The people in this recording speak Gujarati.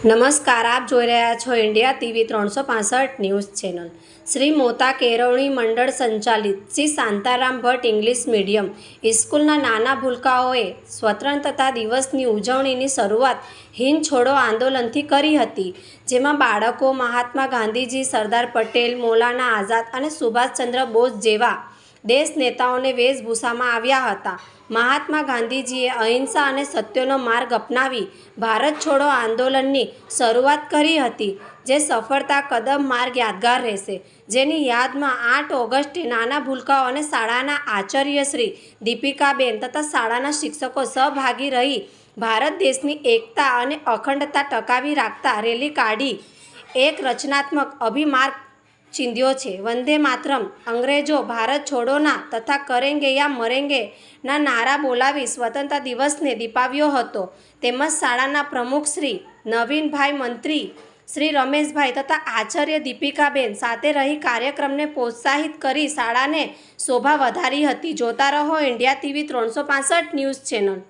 નમસ્કાર, આપ જોઈ રહ્યા છો ઇન્ડિયા ટીવી ત્રણસો પાસઠ ન્યૂઝ ચેનલ. શ્રી મોતા કેરવણી મંડળ સંચાલિત શ્રી શાંતારામ ભટ્ટ ઇંગ્લિશ મીડિયમ સ્કૂલના નાના ભૂલકાઓએ સ્વતંત્રતા દિવસની ઉજવણીની શરૂઆત હિંદ છોડો આંદોલનથી કરી હતી, જેમાં બાળકો મહાત્મા ગાંધીજી, સરદાર પટેલ, મૌલાના આઝાદ અને સુભાષચંદ્ર બોઝ જેવા દેશ નેતાઓને વેશભૂષામાં આવ્યા હતા. મહાત્મા ગાંધીજીએ અહિંસા અને સત્યનો માર્ગ અપનાવી ભારત છોડો આંદોલનની શરૂઆત કરી હતી, જે સફળતા કદમ માર્ગ યાદગાર રહેશે. જેની યાદમાં આઠ ઓગસ્ટે નાના ભૂલકાઓ અને શાળાના આચાર્ય શ્રી દીપિકાબેન તથા શાળાના શિક્ષકો સહભાગી રહી ભારત દેશની એકતા અને અખંડતા ટકાવી રાખતા રેલી કાઢી. એક રચનાત્મક અભિમાર્ગ ચીંધ્યો છે. વંદે માતરમ. અંગ્રેજો, ભારત છોડોના તથા કરેંગે યા મરેંગે ના નારા બોલાવી સ્વતંત્રતા દિવસને દીપાવ્યો હતો. તેમજ શાળાના પ્રમુખ શ્રી, નવીનભાઈ મંત્રી, શ્રી રમેશભાઈ તથા આચાર્ય દીપિકાબેન સાથે રહી કાર્યક્રમને પ્રોત્સાહિત કરી શાળાને શોભા વધારી હતી. જોતા રહો, ઇન્ડિયા ટીવી ત્રણસો ન્યૂઝ ચેનલ.